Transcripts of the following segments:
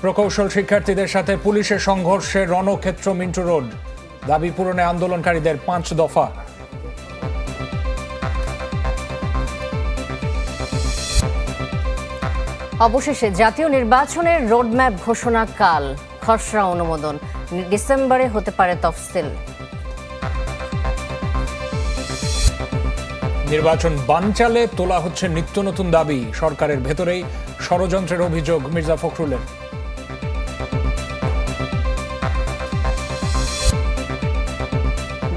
প্রকৌশল শিক্ষার্থীদের সাথে পুলিশের সংঘর্ষে রণক্ষেত্র মিন্টু রোড। দাবি পূরণে আন্দোলনকারীদের পাঁচ দফা। অবশেষে জাতীয় নির্বাচনের রোডম্যাপ ঘোষণা কাল। খসড়া অনুমোদন। ডিসেম্বরে হতে পারে তফসিল। নির্বাচন বানচালে তোলা হচ্ছে নিত্য নতুন দাবি। সরকারের ভেতরেই ষড়যন্ত্রের অভিযোগ মির্জা ফখরুলের।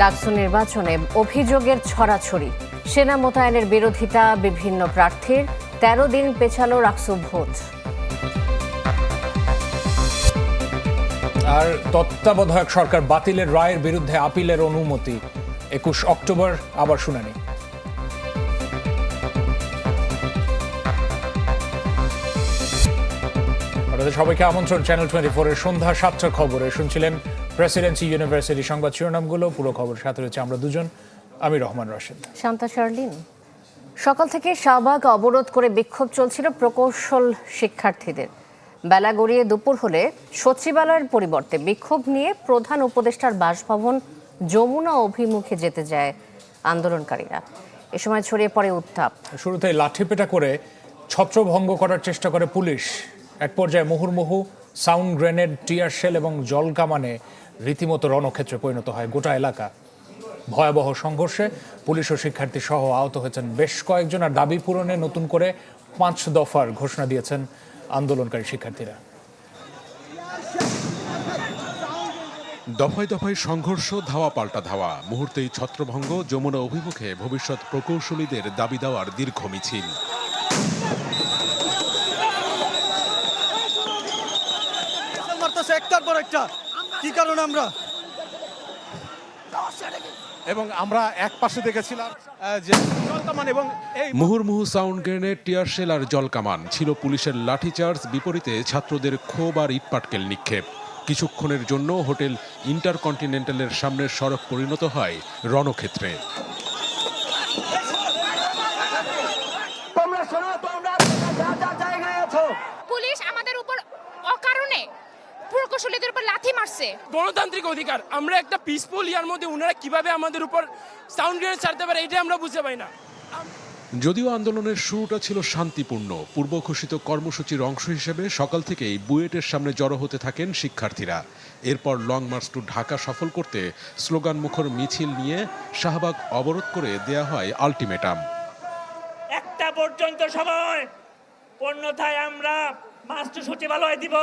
ডাকসু নির্বাচনে অভিযোগের ছড়াছড়ি। সেনা মোতায়েনের বিরোধিতা, বিভিন্ন প্রার্থীর তেরো দিন পেছালো রাকসু ভোট। আর তত্ত্বাবধায়ক সরকার বাতিলের রায়ের বিরুদ্ধে আপিলের অনুমতি, একুশ অক্টোবর, আবার শুনানি। সবাইকে আমন্ত্রণ চ্যানেল টোয়েন্টি ফোরের সন্ধ্যা সাতটার খবরে। শুনছিলেন প্রেসিডেন্সি ইউনিভার্সিটি সংবাদ শিরোনামগুলো পুরো খবর সাথে রয়েছে আমরা দুজন। আমি রহমান রশেদ। শান্তা শার্লিন সকাল থেকে শাহবাগ অবরোধ করে বিক্ষোভ চলছিল প্রকৌশল শিক্ষার্থীদের। বেলা গড়িয়ে দুপুর হলে সচিবালয়ের পরিবর্তে বিক্ষোভ নিয়ে প্রধান উপদেষ্টার বাসভবন যমুনা অভিমুখে যেতে যায় আন্দোলনকারীরা। এ সময় ছড়িয়ে পড়ে উত্তাপ। শুরুতে লাঠিপেটা করে ছত্রভঙ্গ করার চেষ্টা করে পুলিশ। এক পর্যায়ে মুহুর্মুহু সাউন্ড গ্রেনেড টিয়ার শেল এবং জল কামানে রীতিমতো রণক্ষেত্রে পরিণত হয় গোটা এলাকা। ভয়াবহ সংঘর্ষে পুলিশ ও শিক্ষার্থী সহ আহত হয়েছেন বেশ কয়েকজন আর দাবি পূরণে নতুন করে পাঁচ দফার ঘোষণা দিয়েছেন আন্দোলনকারী শিক্ষার্থীরা। দফায় দফায় সংঘর্ষ ধাওয়া পাল্টা ধাওয়া মুহূর্তেই ছত্রভঙ্গ যমুনা অভিমুখে ভবিষ্যৎ প্রকৌশলীদের দাবি দেওয়ার দীর্ঘ মিছিল। একটার পর একটা। কি কারণে আমরা? এবং আমরা এক পাশে দেখেছিলাম যে জলকামান এবং এই মুহুর্মুহু সাউন্ড গ্রেনেড টিয়ার শেল আর জলকামান ছিল পুলিশের লাঠিচার্জ বিপরীতে ছাত্রদের ক্ষোভ আর ইটপাটকেল নিক্ষেপ। কিছুক্ষণের জন্য হোটেল ইন্টারকন্টিনেন্টালের সামনের সড়ক পরিণত হয় রণক্ষেত্রে তোমরা শোনো তোমরা যার যার জায়গায় আছো পুলিশ আমাদের উপর অকারণে প্রকৌশলীদের উপর লাথি মারছে। গণতান্ত্রিক অধিকার। আমরা একটা পিসফুল ইয়ার মধ্যে ওনারা কীভাবে আমাদের উপর সাউন্ড গ্রেনেড ছাড়তে পারে এটা আমরা বুঝতে পাই না। যদিও আন্দোলনের শুরুটা ছিল শান্তিপূর্ণ পূর্ব ঘোষিত কর্মসূচির অংশ হিসেবে সকাল থেকেই বুয়েটের সামনে জড়ো হতে থাকেন শিক্ষার্থীরা। এরপর লং মার্চ টু ঢাকা সফল করতে স্লোগান মুখর মিছিল নিয়ে শাহবাগ অবরোধ করে দেয়া হয় আলটিমেটাম। একটা পর্যন্ত সময় পণ্যথায় আমরা মাস্টার সচিবালয় দিব।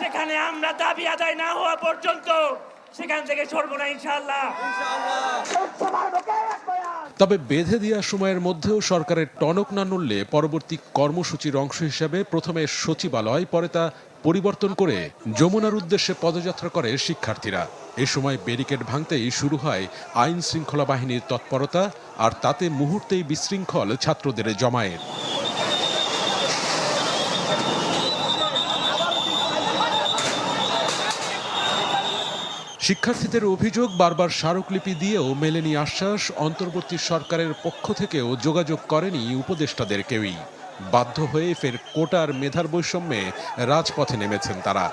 সেখানে আমরা দাবি আদায় না হওয়া পর্যন্ত সেখান থেকে সরবো না ইনশাআল্লাহ। তবে বেঁধে দেওয়া সময়ের মধ্যেও সরকারের টনক না নড়লে পরবর্তী কর্মসূচির অংশ হিসেবে প্রথমে সচিবালয় পরে তা পরিবর্তন করে যমুনার উদ্দেশ্যে পদযাত্রা করে শিক্ষার্থীরা। এ সময় ব্যারিকেড ভাঙতেই শুরু হয় আইন শৃঙ্খলা বাহিনীর তৎপরতা আর তাতে মুহূর্তেই বিশৃঙ্খল ছাত্রদের জমায়েত। শিক্ষার্থীদের অভিযোগ বারবার স্মারকলিপি দিয়েও মেলেনি আশ্বাস। অন্তর্বর্তী সরকারের পক্ষ থেকেও যোগাযোগ করেনি উপদেষ্টাদের কেউই। বাধ্য হয়ে ফের কোটার মেধার বৈষম্যে রাজপথে নেমেছেন তারা।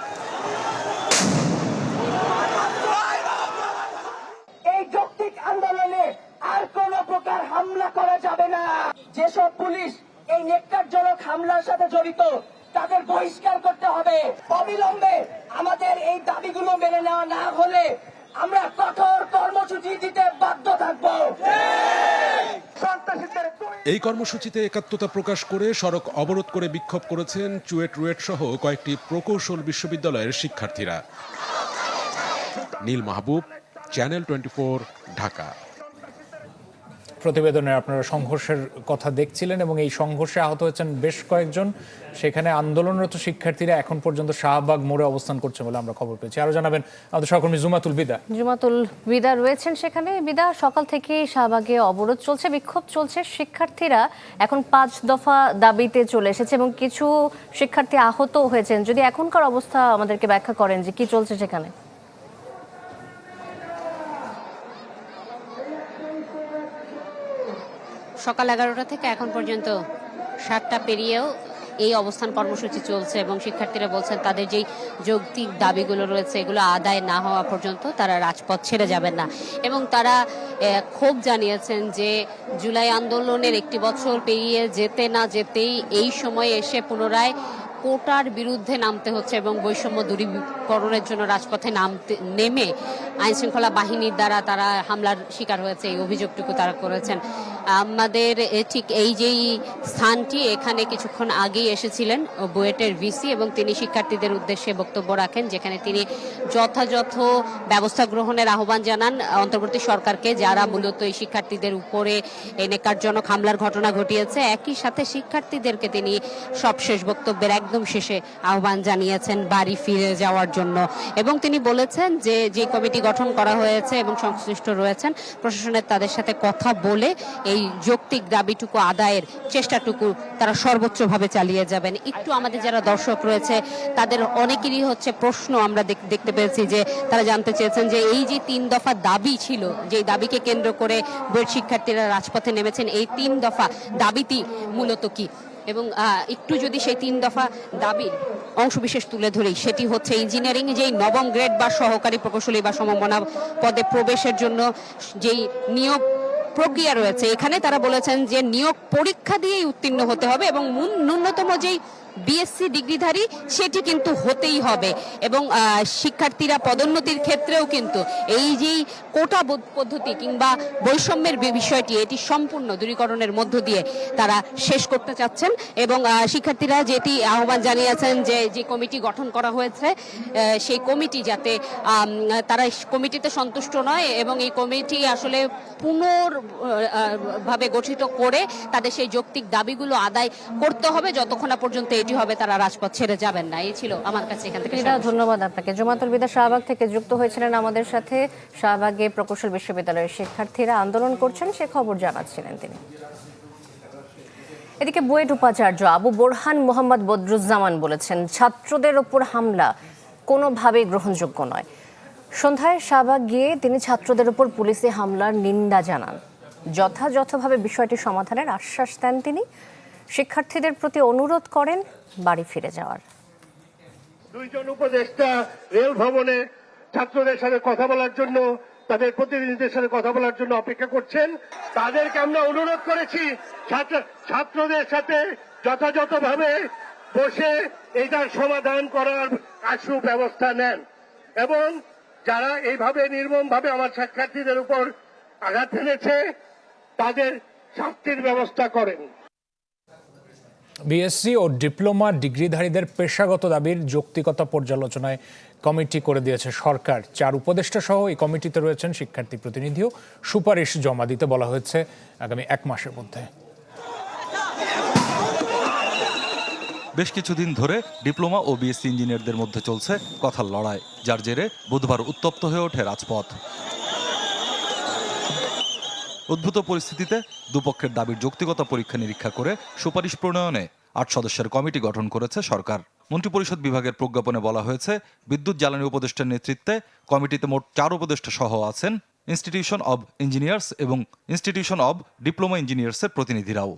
যেসব পুলিশ এই নেককারজনক হামলার সাথে জড়িত তাদের বহিষ্কার করতে হবে অবিলম্বে আমাদের এই দাবিগুলো মেনে নেওয়া না হলে আমরা কঠোর কর্মসূচি দিতে বাধ্য থাকব সন্ত্রাসীদের এই কর্মসূচিতে একাত্মতা প্রকাশ করে সড়ক অবরোধ করে বিক্ষোভ করেছেন চুয়েট রুয়েট সহ কয়েকটি প্রকৌশল বিশ্ববিদ্যালয়ের শিক্ষার্থীরা। Neel Mahbub, channel twenty Dhaka. প্রতিবেদনে আপনারা সংঘর্ষের কথা দেখছিলেন এবং এই সংঘর্ষে আহত হয়েছেন বেশ কয়েকজন। সেখানে আন্দোলনরত শিক্ষার্থীরা এখন পর্যন্ত শাহবাগ মোড়ে অবস্থান করছে বলে আমরা খবর পেয়েছি। আরও জানাবেন আমাদের সহকর্মী জুমাতুল বিদা। জুমাতুল বিদা রয়েছেন সেখানে। বিদা, সকাল থেকে শাহবাগে অবরোধ চলছে, বিক্ষোভ চলছে। শিক্ষার্থীরা এখন পাঁচ দফা দাবিতে চলে এসেছে এবং কিছু শিক্ষার্থী আহত হয়েছেন। যদি এখনকার অবস্থা আমাদেরকে ব্যাখ্যা করেন যে কি চলছে সেখানে? সকাল এগারোটা থেকে এখন পর্যন্ত সাতটা পেরিয়েও এই অবস্থান কর্মসূচি চলছে এবং শিক্ষার্থীরা বলছেন তাদের যেই যৌক্তিক দাবিগুলো রয়েছে, এগুলো আদায় না হওয়া পর্যন্ত তারা রাজপথ ছেড়ে যাবেন না। এবং তারা ক্ষোভ জানিয়েছেন যে জুলাই আন্দোলনের একটি বছর পেরিয়ে যেতে না যেতেই এই সময়ে এসে পুনরায় কোটার বিরুদ্ধে নামতে হচ্ছে এবং বৈষম্য দূরীকরণের জন্য রাজপথে নামতে নেমে আইন শৃঙ্খলা বাহিনীর দ্বারা তারা হামলার শিকার হয়েছে, এই অভিযোগটুকু তারা করেছেন। আমাদের ঠিক এই যেই স্থানটি, এখানে কিছুক্ষণ আগেই এসেছিলেন বুয়েটের ভিসি এবং তিনি শিক্ষার্থীদের উদ্দেশ্যে বক্তব্য রাখেন, যেখানে তিনি যথাযথ ব্যবস্থা গ্রহণের আহ্বান জানান। অন্তর্বর্তী সরকারকে যারা মূলত এই শিক্ষার্থীদের উপরে নেকারজনক হামলার ঘটনা ঘটিয়েছে, একই সাথে শিক্ষার্থীদেরকে তিনি সবশেষ বক্তব্যের একদম শেষে আহ্বান জানিয়েছেন, বাড়ি ফিরে যাওয়ার জন্য। এবং তিনি বলেছেন যে যে কমিটি গঠন করা হয়েছে এবং সংশ্লিষ্ট রয়েছেন, প্রশাসনের তাদের সাথে কথা বলে এই যৌক্তিক দাবিটুকু আদায়ের চেষ্টাটুকু তারা সর্বোচ্চভাবে চালিয়ে যাবেন। একটু আমাদের যারা দর্শক রয়েছে, তাদের অনেকেরই হচ্ছে প্রশ্ন আমরা দেখতে পেয়েছি যে, তারা জানতে চেয়েছেন যে, এই যে তিন দফা দাবি ছিল, যে দাবিকে কেন্দ্র করে বইয়ের শিক্ষার্থীরা রাজপথে নেমেছেন, এই তিন দফা দাবিটি মূলত কি? এবং একটু যদি সেই তিন দফা দাবির অংশবিশেষ তুলে ধরি সেটি হচ্ছে ইঞ্জিনিয়ারিং যেই নবম গ্রেড বা সহকারী প্রকৌশলী বা সমমনা পদে প্রবেশের জন্য যেই নিয়োগ প্রক্রিয়া রয়েছে, এখানে তারা বলেছেন যে নিয়োগ পরীক্ষা দিয়েই উত্তীর্ণ হতে হবে এবং ন্যূনতম যেই বিএসসি ডিগ্রিধারী, সেটি কিন্তু হতেই হবে। এবং শিক্ষার্থীরা পদোন্নতির ক্ষেত্রেও কিন্তু এই যেই কোটা পদ্ধতি কিংবা বৈষম্যের বিষয়টি, এটি সম্পূর্ণ দূরীকরণের মধ্য দিয়ে তারা শেষ করতে চাচ্ছেন। এবং শিক্ষার্থীরা যেটি আহ্বান জানিয়েছেন যে যে কমিটি গঠন করা হয়েছে সেই কমিটি যাতে তারা কমিটিতে সন্তুষ্ট নয় এবং এই কমিটি আসলে পুনর ভাবে গঠিত করে তাদের সেই যৌক্তিক দাবিগুলো আদায় করতে হবে। যতক্ষণ না পর্যন্ত এটি হবে তারা রাজপথ ছেড়ে যাবেন না। এই ছিল আমার কাছে এখান থেকে ধন্যবাদ আপনাকে। জমাতুল বিদা শাহবাগ থেকে যুক্ত হয়েছিলেন আমাদের সাথে। শাহবাগে প্রকৌশল বিশ্ববিদ্যালয়ের শিক্ষার্থীরা আন্দোলন করছেন সে খবর জানাচ্ছিলেন তিনি। এদিকে বুয়েট উপাচার্য আবু বোরহান মোহাম্মদ বদরুজ্জামান বলেছেন ছাত্রদের ওপর হামলা কোনোভাবেই গ্রহণযোগ্য নয়। সন্ধ্যায় শাহবাগ গিয়ে তিনি ছাত্রদের ওপর পুলিশে হামলার নিন্দা জানান। যথাযথভাবে বিষয়টি সমাধানের আশ্বাস দেন তিনি। শিক্ষার্থীদের প্রতি অনুরোধ করেন বাড়ি ফিরে যাওয়ার। দুইজন উপদেষ্টা রেল ভবনে ছাত্রদের সাথে কথা বলার জন্য, তাদের প্রতিনিধিদের সাথে কথা বলার জন্য অপেক্ষা করছেন। তাদেরকে আমরা অনুরোধ করেছি, ছাত্র- ছাত্রদের সাথে যথাযথভাবে বসে এটার সমাধান করার আশু ব্যবস্থা নেন। এবং যারা এইভাবে নির্মমভাবে আমার শিক্ষার্থীদের উপর আঘাত এনেছে তাদের শাস্তির ব্যবস্থা করেন। বিএসসি ও ডিপ্লোমা ডিগ্রিধারীদের পেশাগত দাবির যৌক্তিকতা পর্যালোচনায় কমিটি করে দিয়েছে সরকার। চার উপদেষ্টা সহ এই কমিটিতে রয়েছেন শিক্ষার্থী প্রতিনিধিও। সুপারিশ জমা দিতে বলা হয়েছে আগামী এক মাসের মধ্যে। বেশ কিছুদিন ধরে ডিপ্লোমা ও বিএসসি ইঞ্জিনিয়ারদের মধ্যে চলছে কথার লড়াই, যার জেরে বুধবার উত্তপ্ত হয়ে ওঠে রাজপথ। উদ্ভূত পরিস্থিতিতে দুপক্ষের দাবির যৌক্তিকতা পরীক্ষা নিরীক্ষা করে সুপারিশ প্রণয়নে আট সদস্যের কমিটি গঠন করেছে সরকার। মন্ত্রিপরিষদ বিভাগের প্রজ্ঞাপনে বলা হয়েছে, বিদ্যুৎ জ্বালানি উপদেষ্টার নেতৃত্বে কমিটিতে মোট চার উপদেষ্টা সহ আছেন ইনস্টিটিউশন অব ইঞ্জিনিয়ার্স এবং ইনস্টিটিউশন অব ডিপ্লোমা ইঞ্জিনিয়ার্সের প্রতিনিধিরাও।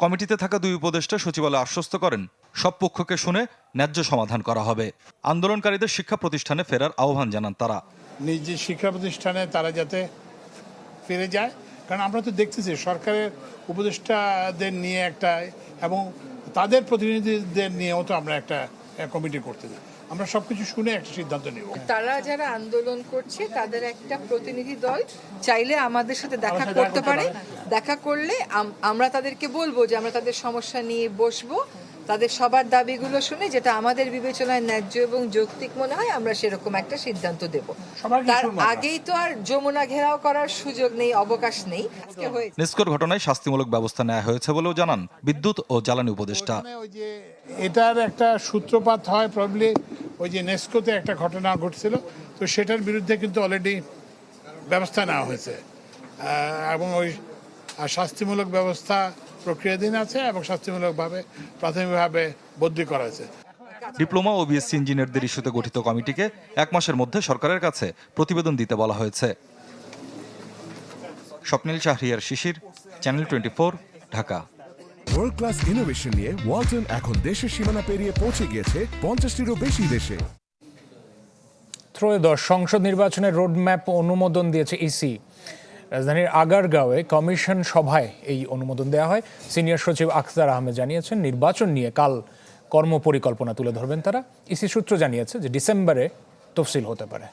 কমিটিতে থাকা দুই উপদেষ্টা সচিবালয় আশ্বস্ত করেন, সব পক্ষকে শুনে ন্যায্য সমাধান করা হবে। আন্দোলনকারীদের শিক্ষা প্রতিষ্ঠানে ফেরার আহ্বান জানান তারা। নিজ শিক্ষা প্রতিষ্ঠানে তারা যাতে ফিরে যায়। কারণ আমরা তো দেখতেছি সরকারের উপদেষ্টাদের নিয়ে একটা এবং তাদের প্রতিনিধিদের নিয়েও তো আমরা একটা কমিটি করতে দিই আমরা সবকিছু শুনে একটা সিদ্ধান্ত নেব। তারা যারা আন্দোলন করছে তাদের একটা প্রতিনিধি দল চাইলে আমাদের সাথে দেখা করতে পারে। দেখা করলে আমরা তাদেরকে বলব যে আমরা তাদের সমস্যা নিয়ে বসবো। তাদের সবার দাবিগুলো শুনে যেটা আমাদের বিবেচনায় ন্যায্য এবং যৌক্তিক মনে হয় আমরা সেরকম একটা সিদ্ধান্ত দেব। তার আগেই তো আর যমুনা ঘেরাও করার সুযোগ নেই অবকাশ নেই। আজকে হয়েছে নেস্কোর ঘটনায় শাস্তিমূলক ব্যবস্থা নেওয়া হয়েছে বলেও জানান বিদ্যুৎ ও জ্বালানি উপদেষ্টা। ওই যে এটার একটা সূত্রপাত হয় প্রবলি ওই যে নেস্কোতে একটা ঘটনা ঘটছিল তো সেটার বিরুদ্ধে কিন্তু অলরেডি ব্যবস্থা নেওয়া হয়েছে। এবং ওই আর শাস্তিমূলক ব্যবস্থা প্রক্রিয়াধীন আছে এবং শাস্তিমূলকভাবে প্রাথমিকভাবে বদলি করা হয়েছে। ডিপ্লোমা ও বিএসসি ইঞ্জিনিয়ারদের ইস্যুতে গঠিত কমিটিকে এক মাসের মধ্যে সরকারের কাছে প্রতিবেদন দিতে বলা হয়েছে। Swapnil Shahriar Shishir channel twenty four Dhaka. World class innovation নিয়ে ওয়ালটন এখন দেশের সীমানা পেরিয়ে পৌঁছে গিয়েছে পঞ্চাশটিরও বেশি দেশে। ত্রয়োদশ সংসদ নির্বাচনের রোডম্যাপ অনুমোদন দিয়েছে ইসি। রাজধানীর আগারগাঁওয়ে কমিশন সভায় এই অনুমোদন দেওয়া হয়। সিনিয়র সচিব আখতার আহমেদ জানিয়েছেন, নির্বাচন নিয়ে কাল কর্মপরিকল্পনা তুলে ধরবেন তারা। ইসি সূত্র জানিয়েছে যে ডিসেম্বরে তফসিল হতে পারে।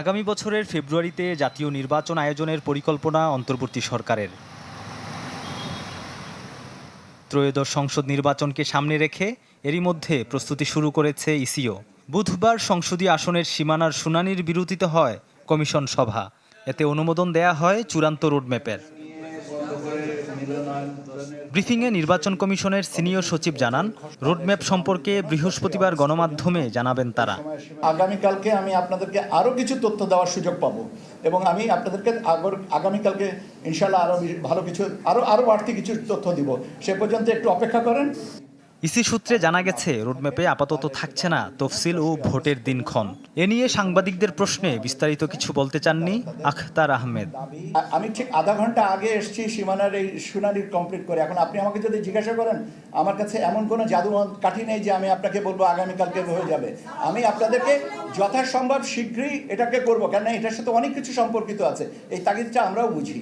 আগামী বছরের ফেব্রুয়ারিতে জাতীয় নির্বাচন আয়োজনের পরিকল্পনা অন্তর্বর্তী সরকারের। ত্রয়োদশ সংসদ নির্বাচনকে সামনে রেখে এরই মধ্যে প্রস্তুতি শুরু করেছে ইসিও। বুধবার সংসদীয় আসনের সীমানার শুনানির বিরতিতে হয় কমিশন সভা। এতে অনুমোদন দেয়া হয় চূড়ান্ত রোডম্যাপের। ব্রিফিংয়ে নির্বাচন কমিশনের সিনিয়র সচিব জানান, রোডম্যাপ সম্পর্কে বৃহস্পতিবার গণমাধ্যমে জানাবেন তারা। আগামীকালকে আমি আপনাদেরকে আরও কিছু তথ্য দেওয়ার সুযোগ পাবো এবং আমি আপনাদেরকে আগর, আগামীকালকে ইনশাল্লাহ আরও ভালো কিছু, আরও আরও বাড়তি কিছু তথ্য দিব। সে পর্যন্ত একটু অপেক্ষা করেন। ইসি সূত্রে জানা গেছে রোডম্যাপে আপাতত থাকছে না তফসিল ও ভোটের দিনক্ষণ। এ নিয়ে সাংবাদিকদের প্রশ্নে বিস্তারিত কিছু বলতে চাননি আখতার আহমেদ। আমি ঠিক আধা ঘণ্টা আগে এসেছি সীমানার এই শুনানি কমপ্লিট করে। এখন আপনি আমাকে যদি জিজ্ঞাসা করেন আমার কাছে এমন কোনো জাদু কাঠি নেই যে আমি আপনাকে বলব আগামীকালকে হয়ে যাবে। আমি আপনাদেরকে যথাসম্ভব শীঘ্রই এটাকে করব কেননা এটার সাথে অনেক কিছু সম্পর্কিত আছে। এই তাগিদটা আমরাও বুঝি।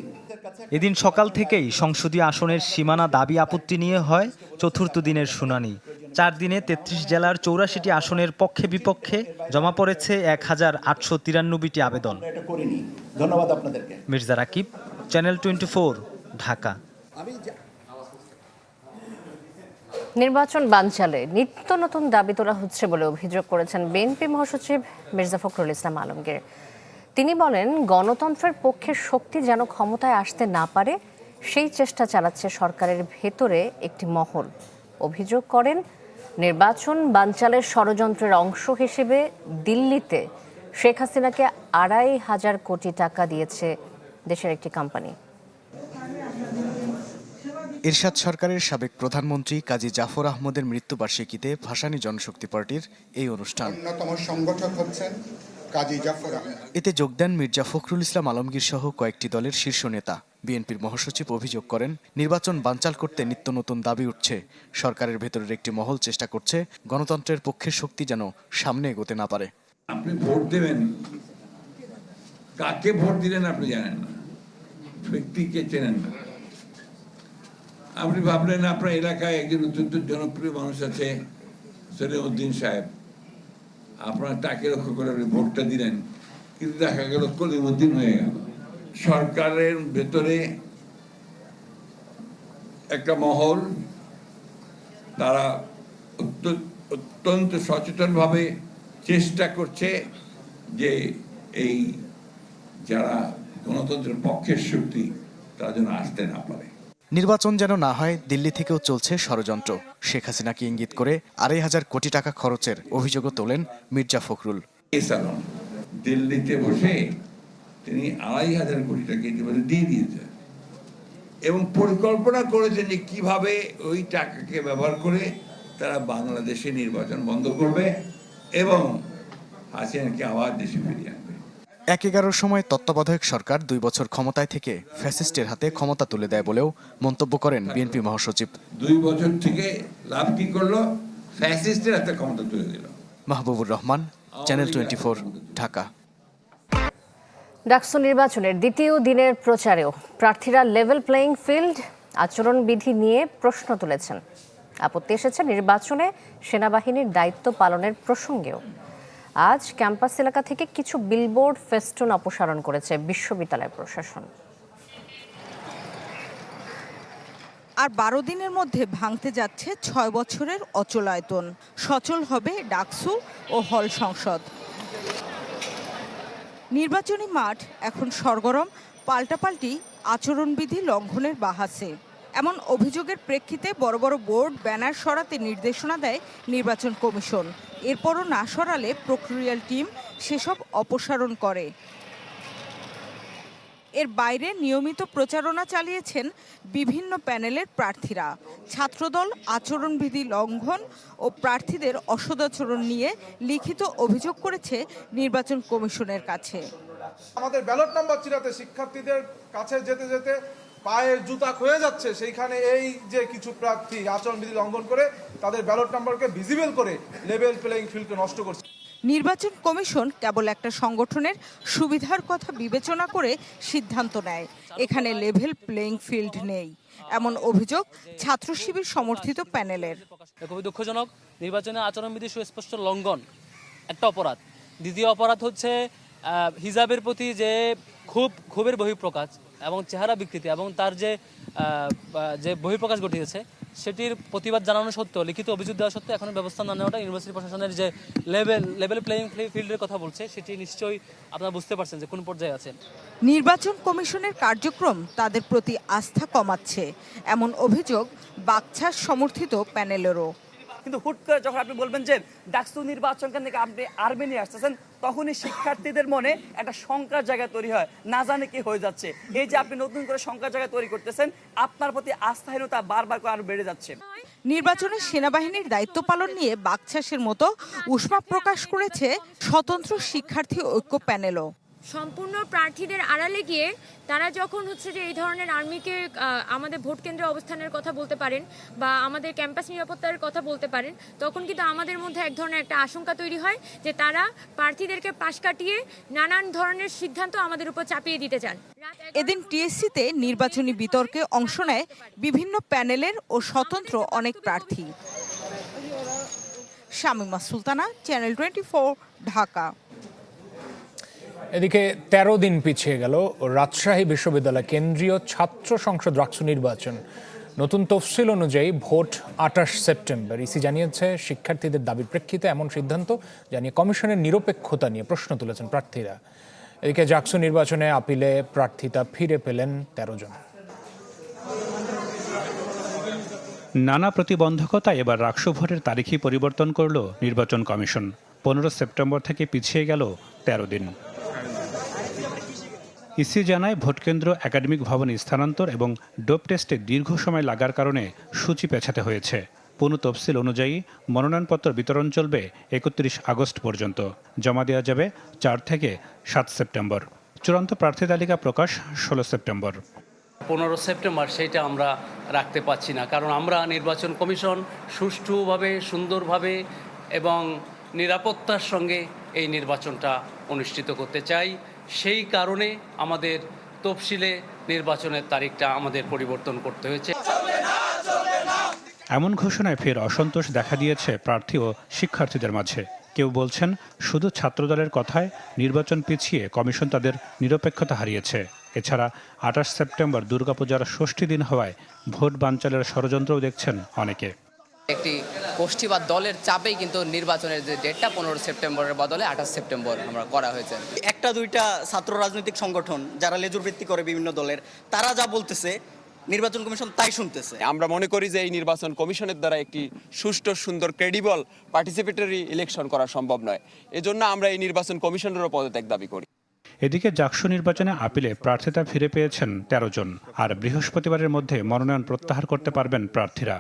এদিন সকাল থেকেই সংসদীয় আসনের সীমানা দাবি আপত্তি নিয়ে হয়। চতুর্থ দিনের শুনানি। চার দিনে তেত্রিশ জেলার চৌরাশিটি আসনের পক্ষে বিপক্ষে জমা পড়েছে এক হাজার আটশো তিরানব্বইটি আবেদন। ধন্যবাদ আপনাদেরকে। Mirza Rakib channel twenty Dhaka. নির্বাচন বানচালে নিত্য নতুন দাবি তোলা হচ্ছে বলে অভিযোগ করেছেন বিএনপি মহাসচিব মির্জা ফখরুল ইসলাম আলমগীর। তিনি বলেন গণতন্ত্রের পক্ষে শক্তি যেন ক্ষমতায় আসতে না পারে সেই চেষ্টা চালাচ্ছে সরকারের ভেতরে একটি মহল। অভিযোগ করেন নির্বাচন বানচালের ষড়যন্ত্রের অংশ হিসেবে দিল্লিতে শেখ হাসিনাকে আড়াই হাজার কোটি টাকা দিয়েছে দেশের একটি কোম্পানি। এরশাদ সরকারের সাবেক প্রধানমন্ত্রী কাজী জাফর আহমদের মৃত্যুবার্ষিকীতে ভাসানী জনশক্তি পার্টির এই অনুষ্ঠান। অন্যতম সংগঠক হচ্ছেন কাজী জাফর আহমেদ। এতে যোগ দেন মির্জা ফখরুল ইসলাম আলমগীর সহ কয়েকটি দলের শীর্ষ নেতা। বিএনপির মহাসচিব অভিযোগ করেন, নির্বাচন বানচাল করতে নিত্য নতুন দাবি উঠছে। সরকারের ভেতরের একটি মহল চেষ্টা করছে, গণতন্ত্রের পক্ষের শক্তি যেন সামনে এগোতে না পারে। আপনি ভোট দেবেন। কাকে ভোট দিলেন আপনি জানেন না। ব্যক্তিকে চেনেন না। আপনি ভাবলেন আপনার এলাকায় একজন অত্যন্ত জনপ্রিয় মানুষ আছে সলিমউদ্দিন সাহেব। আপনার তাকে লক্ষ্য করে আপনি ভোটটা দিলেন। কিন্তু দেখা গেল কলিমুদ্দিন হয়ে গেল। সরকারের ভেতরে একটা মহল তারা অত্যন্ত সচেতনভাবে চেষ্টা করছে যে এই যারা গণতন্ত্রের পক্ষের শক্তি তারা যেন আসতে না পারে। নির্বাচন যেন না হয় দিল্লি থেকেও চলছে ষড়যন্ত্র। শেখ হাসিনাকে ইঙ্গিত করে আড়াই হাজার কোটি টাকা খরচের অভিযোগও তোলেন মির্জা ফখরুল। দিল্লিতে বসে তিনি আড়াই হাজার কোটি টাকা ইতিমধ্যে দিয়ে দিয়েছেন। এবং পরিকল্পনা করেছেন যে কীভাবে ওই টাকাকে ব্যবহার করে তারা বাংলাদেশে নির্বাচন বন্ধ করবে এবং হাসিনাকে আবার দেশে ফিরিয়ে আনবে। এক এগারোর সময় তত্ত্বাবধায়ক সরকার দুই বছর ক্ষমতায় থেকে ফ্যাসিস্টের হাতে ক্ষমতা তুলে দেয় বলেও মন্তব্য করেন বিএনপি মহাসচিব। দুই বছর থেকে লাভ কি করল? ফ্যাসিস্টের হাতে ক্ষমতা তুলে দিল। Mahbubur Rahman channel twenty Dhaka. DUCSU নির্বাচনের দ্বিতীয় দিনের প্রচারেও প্রার্থীরা লেভেল প্লেয়িং ফিল্ড আচরণবিধি নিয়ে প্রশ্ন তুলেছেন। আপত্তি এসেছে নির্বাচনে সেনাবাহিনীর দায়িত্ব পালনের প্রসঙ্গেও। আজ ক্যাম্পাস এলাকা থেকে কিছু বিলবোর্ড ফেস্টুন অপসারণ করেছে বিশ্ববিদ্যালয় প্রশাসন। আর বারো দিনের মধ্যে ভাঙতে যাচ্ছে ছয় বছরের অচলায়তন। সচল হবে ডাকসু ও হল সংসদ। নির্বাচনী মাঠ এখন সরগরম, পাল্টাপাল্টি আচরণবিধি লঙ্ঘনের বাহাসে। এমন অভিযোগের প্রেক্ষিতে বড় বড় বোর্ড ব্যানার সরাতে নির্দেশনা দেয় নির্বাচন কমিশন। এরপরও না সরালে প্রক্রিয়াল টিম সেসব অপসারণ করে। এর বাইরে নিয়মিত প্রচারণা চালিয়েছেন বিভিন্ন প্যানেলের প্রার্থীরা। ছাত্রদল, আচরণবিধি লঙ্ঘন ও প্রার্থীদের অসদাচরণ নিয়ে লিখিত অভিযোগ করেছে নির্বাচন কমিশনের কাছে। আমাদের ব্যালট নাম্বার চিরাতে শিক্ষার্থীদের কাছে যেতে যেতে পায়ের জুতা ক্ষয়ে যাচ্ছে। সেইখানে এই যে কিছু প্রার্থী আচরণবিধি লঙ্ঘন করে, তাদের ব্যালট নাম্বারকে ভিজিবল করে লেভেল প্লেইং ফিল্ডকে নষ্ট করছে। নির্বাচন কমিশন কেবল একটা সংগঠনের সুবিধার কথা বিবেচনা করে সিদ্ধান্ত নেয়। এখানে লেভেল প্লেইং ফিল্ড নেই, এমন অভিযোগ ছাত্র শিবির সমর্থিত প্যানেলের। খুবই দুঃখজনক নির্বাচনের আচরণবিধি সুস্পষ্ট লঙ্ঘন, একটা অপরাধ। দ্বিতীয় অপরাধ হচ্ছে হিজাবের প্রতি যে খুব, ক্ষোভের বহিঃপ্রকাশ এবং চেহারা বিকৃতি এবং তার যে যে বহিঃপ্রকাশ ঘটিয়েছে সেটির প্রতিবাদ জানানো সত্ত্বেও, লিখিত অভিযোগ দেওয়া সত্ত্বেও এখনও ব্যবস্থা না নেওয়াটা ইউনিভার্সিটি প্রশাসনের যে লেভেল লেভেল প্লেয়িং ফিল্ডের কথা বলছে, সেটি নিশ্চয়ই আপনারা বুঝতে পারছেন যে কোন পর্যায়ে আছেন নির্বাচন কমিশনের কার্যক্রম তাদের প্রতি আস্থা কমাচ্ছে, এমন অভিযোগ বাকছার সমর্থিত প্যানেলেরও। কিন্তু হুট করে যখন আপনি বলবেন যে ডাকসু নির্বাচন কেন্দ্রে আপনি আর্মি নিয়ে আসতেছেন, তখনই শিক্ষার্থীদের মনে একটা শঙ্কার জায়গা তৈরি হয়। না জানে কি হয়ে যাচ্ছে। এই যে আপনি নতুন করে শঙ্কার জায়গা তৈরি করতেছেন, আপনার প্রতি আস্থাহীনতা বারবার করে আরও বেড়ে যাচ্ছে। নির্বাচনে সেনাবাহিনীর দায়িত্ব পালন নিয়ে বাকছাসের মতো উষ্মা প্রকাশ করেছে স্বতন্ত্র শিক্ষার্থী ঐক্য প্যানেলও। সম্পূর্ণ প্রার্থীদের আড়ালে গিয়ে তারা যখন হচ্ছে যে এই ধরনের আর্মিকে আমাদের ভোট কেন্দ্রে অবস্থানের কথা বলতে পারেন বা আমাদের ক্যাম্পাস নিরাপত্তার কথা বলতে পারেন, তখন কিন্তু আমাদের মধ্যে এক ধরনের একটা আশঙ্কা তৈরি হয় যে তারা প্রার্থীদেরকে পাশ কাটিয়ে নানান ধরনের সিদ্ধান্ত আমাদের উপর চাপিয়ে দিতে চান। এদিন টিএসসিতে নির্বাচনী বিতর্কে অংশ নেয় বিভিন্ন প্যানেলের ও স্বতন্ত্র অনেক প্রার্থী। Shamima Sultana, channel twenty Dhaka. এদিকে ১৩ দিন পিছিয়ে গেল রাজশাহী বিশ্ববিদ্যালয় কেন্দ্রীয় ছাত্র সংসদ রাকসু নির্বাচন। নতুন তফসিল অনুযায়ী ভোট আঠাশ সেপ্টেম্বর। ইসি জানিয়েছে, শিক্ষার্থীদের দাবির প্রেক্ষিতে এমন সিদ্ধান্ত জানিয়ে কমিশনের নিরপেক্ষতা নিয়ে প্রশ্ন তুলেছেন প্রার্থীরা। এদিকে জাকসু নির্বাচনে আপিলে প্রার্থিতা ফিরে পেলেন ১৩ জন। নানা প্রতিবন্ধকতা এবার রাকসু ভোটের তারিখই পরিবর্তন করল নির্বাচন কমিশন। পনেরো সেপ্টেম্বর থেকে পিছিয়ে গেল তেরো দিন। ইসি জানায়, ভোটকেন্দ্র একাডেমিক ভবনে স্থানান্তর এবং ডোপ টেস্টে দীর্ঘ সময় লাগার কারণে সূচি পেছাতে হয়েছে। পুনঃ তফসিল অনুযায়ী মনোনয়নপত্র বিতরণ চলবে একত্রিশ আগস্ট পর্যন্ত। জমা দেওয়া যাবে চার থেকে সাত সেপ্টেম্বর। চূড়ান্ত প্রার্থী তালিকা প্রকাশ ষোলো সেপ্টেম্বর। পনেরো সেপ্টেম্বর সেইটা আমরা রাখতে পাচ্ছি না, কারণ আমরা নির্বাচন কমিশন সুষ্ঠুভাবে, সুন্দরভাবে এবং নিরাপত্তার সঙ্গে এই নির্বাচনটা অনুষ্ঠিত করতে চাই। সেই কারণে আমাদের তফসিলে নির্বাচনের তারিখটা আমাদের পরিবর্তন করতে হয়েছে। এমন ঘোষণায় ফের অসন্তোষ দেখা দিয়েছে প্রার্থী ও শিক্ষার্থীদের মাঝে। কেউ বলছেন শুধু ছাত্রদলের কথায় নির্বাচন পিছিয়ে কমিশন তাদের নিরপেক্ষতা হারিয়েছে। এছাড়া আঠাশ সেপ্টেম্বর দুর্গাপূজার ষষ্ঠী দিন হওয়ায় ভোট বানচালের ষড়যন্ত্রও দেখছেন অনেকে। একটি গোষ্ঠী বা দলের চাপেই কিন্তু নির্বাচনের যে ডেটটা পনেরো সেপ্টেম্বরের বদলে আঠাশ সেপ্টেম্বর আমরা করা হয়েছে। একটা দুইটা ছাত্র রাজনৈতিক সংগঠন যারা লেজুর ভিত্তি করে বিভিন্ন দলের তারা যা বলতেছে নির্বাচন কমিশন তাই শুনতেছে। আমরা মনে করি যে এই নির্বাচন কমিশনের দ্বারা একটি সুষ্ঠু সুন্দর ক্রেডিবল পার্টিসিপেটরি ইলেকশন করা সম্ভব নয়। এজন্য আমরা এই নির্বাচন কমিশনেরও পদত্যাগ দাবি করি। এদিকে জাকসু নির্বাচনে আপিলে প্রার্থিতা ফিরে পেয়েছেন তেরো জন আর বৃহস্পতিবারের মধ্যে মনোনয়ন প্রত্যাহার করতে পারবেন প্রার্থীরা।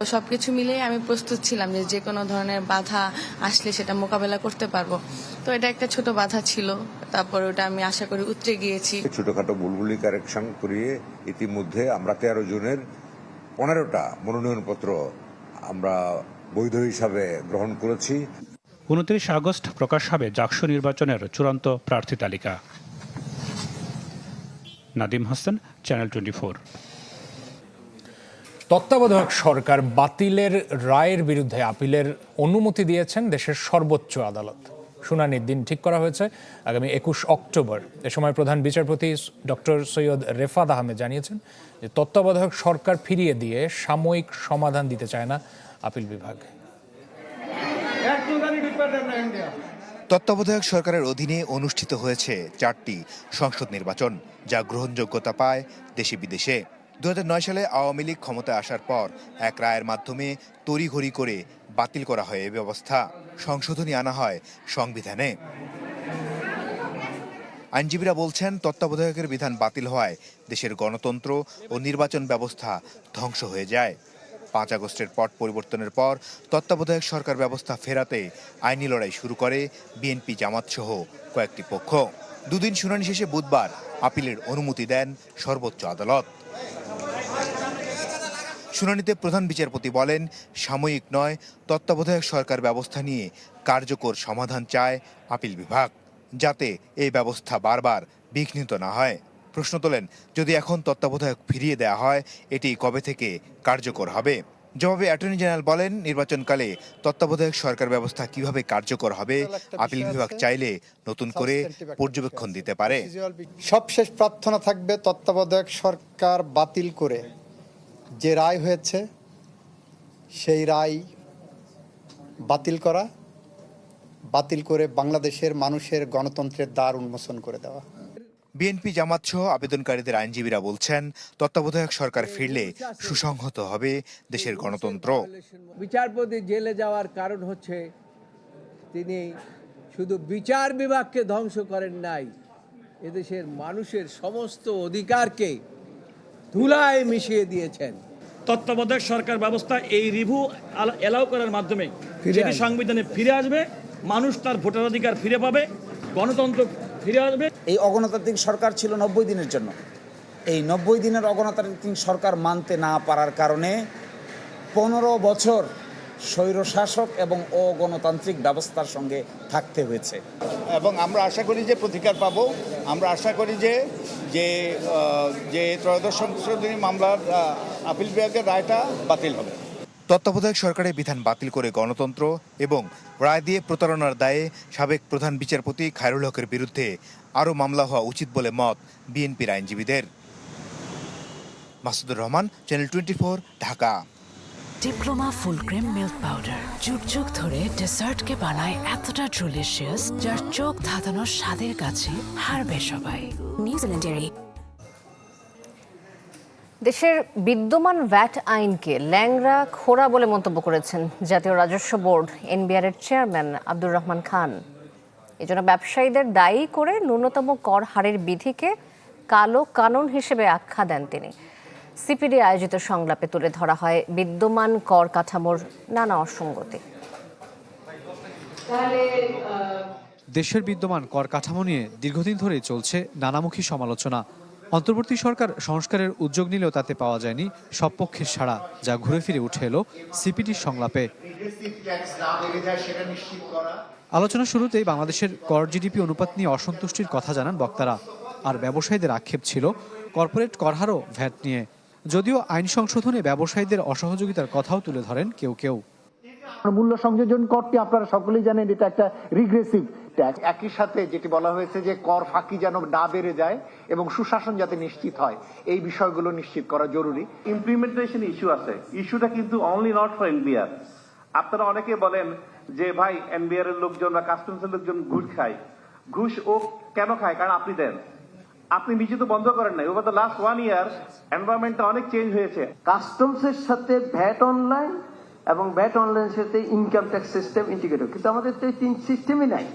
সবকিছু মিলে আমি প্রস্তুত ছিলাম যে যে কোনো ধরনের বাধা আসলে সেটা মোকাবেলা করতে পারব। তো এটা একটা ছোট বাধা ছিল তারপর ওটা আমি আশা করি উতরে গিয়েছি। ছোটখাটো বুলবুলি কারেকশন করিয়ে ইতিমধ্যে আমরা তেরো জনের পনেরোটা মনোনয়নপত্র আমরা বৈধ হিসাবে গ্রহণ করেছি। উনত্রিশ আগস্ট প্রকাশ হবে জাকসু নির্বাচনের চূড়ান্ত প্রার্থী তালিকা। নাদিম হোসেন চ্যানেল টোয়েন্টি তত্ত্বাবধায়ক সরকার বাতিলের রায়ের বিরুদ্ধে আপিলের অনুমতি দিয়েছেন দেশের সর্বোচ্চ আদালত। শুনানির দিন ঠিক করা হয়েছে। আগামী একুশ অক্টোবর এ সময় প্রধান বিচারপতি ডক্টর সৈয়দ রেফাত আহমেদ জানিয়েছেন যে তত্ত্বাবধায়ক সরকার ফিরিয়ে দিয়ে সাময়িক সমাধান দিতে চায় না আপিল বিভাগ। তত্ত্বাবধায়ক সরকারের অধীনে অনুষ্ঠিত হয়েছে চারটি সংসদ নির্বাচন, যা গ্রহণযোগ্যতা পায় দেশে বিদেশে দু হাজার নয় সালে আওয়ামী লীগ ক্ষমতায় আসার পর এক রায়ের মাধ্যমে তড়িঘড়ি করে বাতিল করা হয় এই ব্যবস্থা। সংশোধনী আনা হয় সংবিধানে। আইনজীবীরা বলছেন, তত্ত্বাবধায়কের বিধান বাতিল হওয়ায় দেশের গণতন্ত্র ও নির্বাচন ব্যবস্থা ধ্বংস হয়ে যায়। পাঁচ আগস্টের পট পরিবর্তনের পর তত্ত্বাবধায়ক সরকার ব্যবস্থা ফেরাতে আইনি লড়াই শুরু করে বিএনপি, জামাত সহ কয়েকটি পক্ষ। দুদিন শুনানি শেষে বুধবার আপিলের অনুমতি দেন সর্বোচ্চ আদালত। শুনানিতে প্রধান বিচারপতি বলেন সাময়িক নয় তত্ত্বাবধায়ক সরকার ব্যবস্থা নিয়ে কার্যকর সমাধান চায় আপিল বিভাগ যাতে এই ব্যবস্থা বারবার বিঘ্নিত না হয়। প্রশ্ন তোলেন যদি এখন তত্ত্বাবধায়ক ফিরিয়ে দেওয়া হয় এটি কবে থেকে কার্যকর হবে? জবাবে অ্যাটর্নি জেনারেল বলেন নির্বাচনকালে তত্ত্বাবধায়ক সরকার ব্যবস্থা কীভাবে কার্যকর হবে আপিল বিভাগ চাইলে নতুন করে পর্যবেক্ষণ দিতে পারে। সবশেষ প্রার্থনা থাকবে তত্ত্বাবধায়ক সরকার বাতিল করে। যে রায় হয়েছে সেই রায় বাতিল করা বাতিল করে বাংলাদেশের মানুষের গণতন্ত্রের দ্বার উন্মোচন করে দেওয়া। বিএনপি জামাত সহ আবেদনকারীদের আইনজীবীরা বলছেন তত্ত্বাবধায়ক সরকার ফিরলে সুসংহত হবে দেশের গণতন্ত্র। বিচারপতি জেলে যাওয়ার কারণ হচ্ছে তিনি শুধু বিচার বিভাগকে ধ্বংস করেন নাই এদেশের মানুষের সমস্ত অধিকারকে ধুলায় মিশিয়ে দিয়েছেন। তত্ত্বাবধায়ক সরকার ব্যবস্থা এই রিভিউ এলাও করার মাধ্যমে যেটি সংবিধানে ফিরে আসবে মানুষ তার ভোটার অধিকার ফিরে পাবে গণতন্ত্র ফিরে আসবে। এই অগণতান্ত্রিক সরকার ছিল নব্বই দিনের জন্য। এই নব্বই দিনের অগণতান্ত্রিক সরকার মানতে না পারার কারণে পনেরো বছর স্বৈরশাসক এবং অগণতান্ত্রিক ব্যবস্থার সঙ্গে থাকতে হয়েছে। এবং আমরা আশা করি যে প্রতিকার পাব। আমরা আশা করি যে যে যে ত্রয়োদশ সংশোধনী মামলার আপিল বিভাগের রায়টা বাতিল হবে। তত্ত্বাবধায়ক সরকারের বিধান বাতিল করে গণতন্ত্র এবং রায় দিয়ে প্রতারণার দায়ে সাবেক প্রধান বিচারপতি খায়রুল হকের বিরুদ্ধে আরও মামলা হওয়া উচিত বলে মত বিএনপির আইনজীবীদের। Masudur Rahman channel twenty Dhaka. Diploma full cream milk powder যুগ যুগ ধরে ডেসার্টকে বানায় এতটা ডেলিশিয়াস যার চোখ ধাঁধানোর স্বাদের কাছে হারবে সবাই। নিউজিল্যান্ডের দেশের বিদ্যমান ভ্যাট আইনকে ল্যাংরা খোরা বলে মন্তব্য করেছেন জাতীয় রাজস্ব বোর্ড এনবিআর এর চেয়ারম্যান আব্দুর রহমান খান। এজন্য ব্যবসায়ীদের দায়ী করে ন্যূনতম কর হারের বিধিকে কালো কানুন হিসেবে আখ্যা দেন তিনি। সিপিডি আয়োজিত সংলাপে তুলে ধরা হয় বিদ্যমান কর কাঠামোর নানা অসঙ্গতি। দেশের বিদ্যমান কর কাঠামো নিয়ে দীর্ঘদিন ধরেই চলছে নানামুখী সমালোচনা। অন্তর্বর্তী সরকার সংস্কারের উদ্যোগ নিলেও তাতে পাওয়া যায়নি সব পক্ষের সাড়া যা ঘুরে ফিরে উঠে এলো সিপিডির সংলাপে। আলোচনা শুরুতেই বাংলাদেশের কর জিডিপি অনুপাত নিয়ে অসন্তুষ্টির কথা জানান বক্তারা। আর ব্যবসায়ীদের আক্ষেপ ছিল কর্পোরেট করহারও ভ্যাট নিয়ে। যদিও আইন সংশোধনে ব্যবসায়ীদের অসহযোগিতার কথাও তুলে ধরেন কেউ কেউ। মূল্য সংযোজন করটি আপনারা সকলেই জানেন এটা একটা রিগ্রেসিভ ট্যাক্স একই সাথে যেটি বলা হয়েছে যে কর ফাঁকি যেন না বেড়ে যায় এবং সুশাসন যাতে নিশ্চিত হয় এই বিষয়গুলো নিশ্চিত করা জরুরি। ইমপ্লিমেন্টেশন ইস্যু আছে। ইস্যুটা কিন্তু অনলি নট ফর এনবিআর আপনারা অনেকে বলেন যে ভাই এনবিআর এর লোকজন বা কাস্টমস এর লোকজন ঘুষ খায়। ঘুষ ও কেন খায়? কারণ আপনি দেন। আপনি নিজে তো বন্ধ করেন নাই। Over the last one year এনভায়রনমেন্টটা অনেক চেঞ্জ হয়েছে। কাস্টমসের সাথে ভ্যাট অনলাইন এবং ভ্যাট অনলাইনের সাথে ইনকাম ট্যাক্স সিস্টেম ইন্টিগ্রেট কিন্তু আমাদের তো এই তিন সিস্টেমই নাই।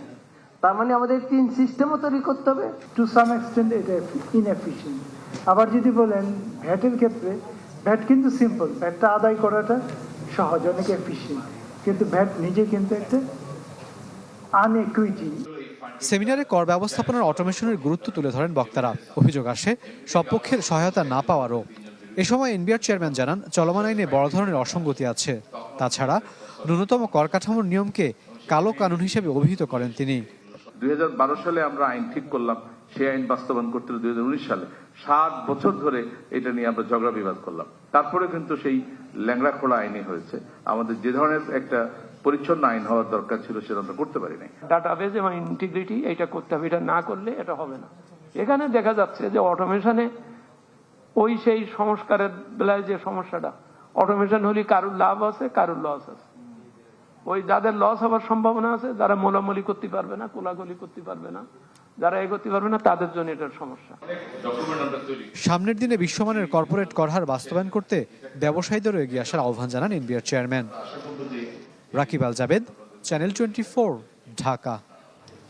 তার মানে আমাদের তিন সিস্টেমও তৈরি করতে হবে। টু সাম এক্সটেন্ড এটা ইনএফিসিয়েন্ট আবার যদি বলেন ভ্যাটের ক্ষেত্রে ভ্যাট কিন্তু সিম্পল ভ্যাটটা আদায় করাটা সহজ, অনেক এফিসিয়েন্ট কিন্তু ভ্যাট নিজে কিন্তু একটা আনইকুইটি সেমিনারে কর ব্যবস্থাপনার অটোমেশনের গুরুত্ব তুলে ধরেন বক্তারা। অভিযোগ আসে, সব পক্ষের সহায়তা না পাওয়ারও। এ সময় এনবিআর চেয়ারম্যান জানান, চলমান আইনে বড় ধরনের অসঙ্গতি আছে। তাছাড়া, ন্যূনতম কর কাঠামোর নিয়মকে কালো কানুন হিসেবে অভিহিত করেন তিনি। দুই হাজার বারো সালে আমরা আইন ঠিক করলাম, সেই আইন বাস্তবায়ন করতে দুই হাজার উনিশ সালে। সাত বছর ধরে এটা নিয়ে আমরা ঝগড়া বিবাদ করলাম। তারপরে কিন্তু সেই ল্যাংড়া খোলা আইনে হয়েছে। আমাদের যে ধরনের একটা পরিচ্ছন্ন আইন হওয়ার দরকার ছিল সেটা আমরা করতে পারি নাই ডাটাবেজ এবং ইন্টিগ্রিটি এটা করতে হবে এটা না করলে এটা হবে না। এখানে দেখা যাচ্ছে যে অটোমেশনে ওই সেই সংস্কারের বেলায় যে সমস্যাটা অটোমেশন হলে কারুর লাভ আছে কারুর লস আছে। ওই যাদের লস হওয়ার সম্ভাবনা আছে যারা মোলামলি করতে পারবে না কোলাগুলি করতে পারবে না যারা এগোতে পারবে না তাদের জন্য এটার সমস্যা। সামনের দিনে বিশ্বমানের কর্পোরেট করহার বাস্তবায়ন করতে ব্যবসায়ীদেরও এগিয়ে আসার আহ্বান জানান NBR chairman. Rakib Al Jabed channel twenty Dhaka